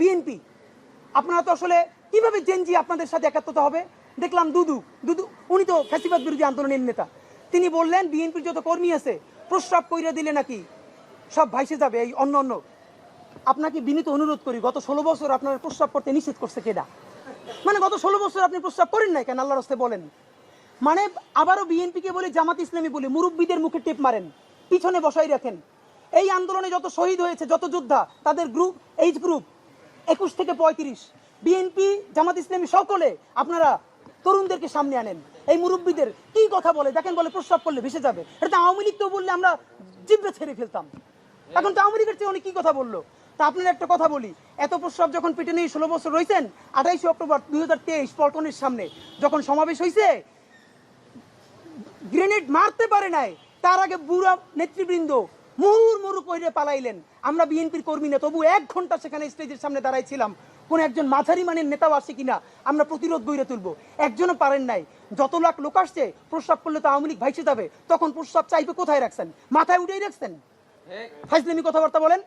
BNP. আপনারা তো আসলে কীভাবে জেনজি আপনাদের সাথে একাত্মতা হবে? দেখলাম দুদু দুদু, উনি তো ফ্যাসিবাদ বিরোধী আন্দোলনের নেতা। তিনি বললেন, বিএনপির যত কর্মী আছে, প্রস্রাব কইরা দিলে নাকি সব ভাইসে যাবে এই অন্য অন্য। আপনাকে বিনীত অনুরোধ করি, গত ষোলো বছর আপনার প্রস্রাব করতে নিষেধ করছে কেডা? মানে গত ষোলো বছর আপনি প্রস্রাব করেন নাই কেন? আল্লাহর হস্তে বলেন। মানে আবারও বিএনপিকে বলে, জামাত ইসলামী বলে, মুরব্বীদের মুখে টেপ মারেন, পিছনে বসাই রাখেন। এই আন্দোলনে যত শহীদ হয়েছে, যত যোদ্ধা, তাদের গ্রুপ এইজ গ্রুপ একুশ থেকে পঁয়ত্রিশ। বিএনপি, জামাত ইসলামী সকলে আপনারা তরুণদেরকে সামনে আনেন। এই মুরব্বীদের কি কথা বলে? দেখেন বলে প্রস্রাব করলে ভেসে যাবে। এটা আওয়ামী লীগ তো বললে আমরা জিব্বে ছেড়ে ফেলতাম। এখন তো আওয়ামী লীগের চেয়ে উনি কি কথা বলল? তা আপনার একটা কথা বলি। এত প্রস্রাব যখন পেটে নিয়ে ষোলো বছর রয়েছেন আঠাইশে অক্টোবর দুই হাজার তেইশ পল্টনের সামনে যখন সমাবেশ হয়েছে গ্রেনেড মারতে পারে নাই। তার আগে বুড়া নেতৃবৃন্দ মুহুর মুরু কইরে পালাইলেন। আমরা বিএনপির কর্মী না তবু এক ঘণ্টা সেখানে স্টেজের সামনে দাঁড়াইছিলাম। কোন একজন মাঝারি মানের নেতাও আসে কিনা আমরা প্রতিরোধ গইরে তুলবো। একজনও পারেন নাই। যত লাখ লোক আসছে প্রস্রাব করলে তো আওয়ামী লীগ ভাইসে যাবে। তখন প্রস্রাব চাইবে কোথায় রাখছেন? মাথায় উঠেই রাখছেন? ফাইজলামি কথাবার্তা বলেন।